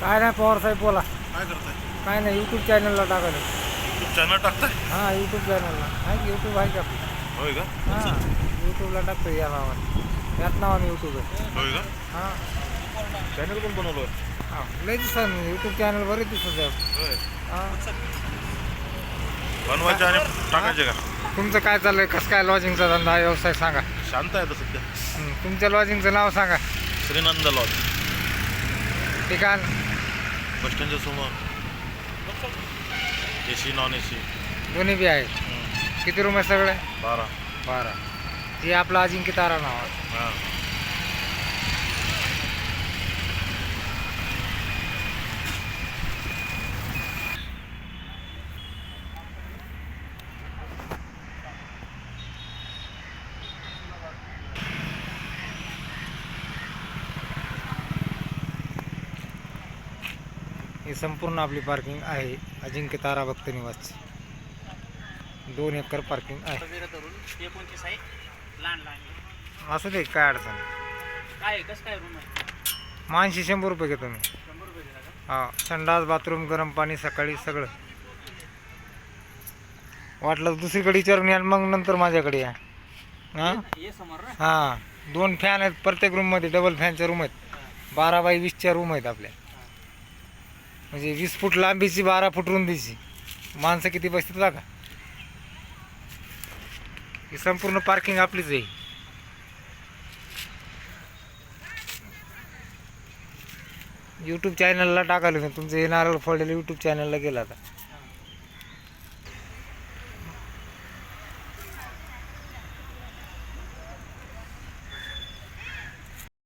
काय नाही पवार साहेब बोला. काय करताय? काय नाही यूट्यूब चॅनलला टाकायचं युट्यूब चॅनल टाकताय? हां यूट्यूब चॅनलला आहे की यूट्यूब आहे का? आपलं होय का? हां यूट्यूबला टाकतो या नावाने. याच नावाने यूट्यूब आहे. होय का? हां. चॅनल पण बनवलं? हां लय दिवसांनी यूट्यूब चॅनल बरेच दिवसाचे आहे. होय. हां. बनवायचे आणि टाकायचे का? तुमचं काय चाललंय? कसं काय लॉजिंगचा धंदा व्यवसाय सांगा. शांत आहे आता सध्या. हं, तुमच्या लॉजिंगचं नाव सांगा. श्रीनंद लॉज ठिकाण बस स्टँडच्या समोर. A C non A C दोन्ही बी आहे किती रूम आहे सगळे? बारा. बारा. हे आपलं अजिंक्य तारा नाव आहे. हां. ही संपूर्ण आपली पार्किंग आहे. अजिंक्य तारा भक्त निवास. दोन एकर पार्किंग आहे. असू दे काय अडचण मानशी शंभर रुपये घेतो मी. हा संडास बाथरूम गरम पाणी सकाळी सगळं. वाटलं तर दुसरीकडे विचारून या मग नंतर माझ्याकडे या. हां? हां दोन फॅन आहेत. प्रत्येक रूममध्ये डबल फॅनच्या रूम आहेत. बारा बाय वीसच्या रूम आहेत आपल्या. म्हणजे वीस फूट लांबीची बारा फूट रुंदीची. माणसं किती बसतात बघा. ही संपूर्ण पार्किंग आपलीच आहे. यूट्यूब चॅनलला टाकायला तुम्ही. तुमचं हे नारळ फोडलेलं यूट्यूब चॅनलला गेला आता.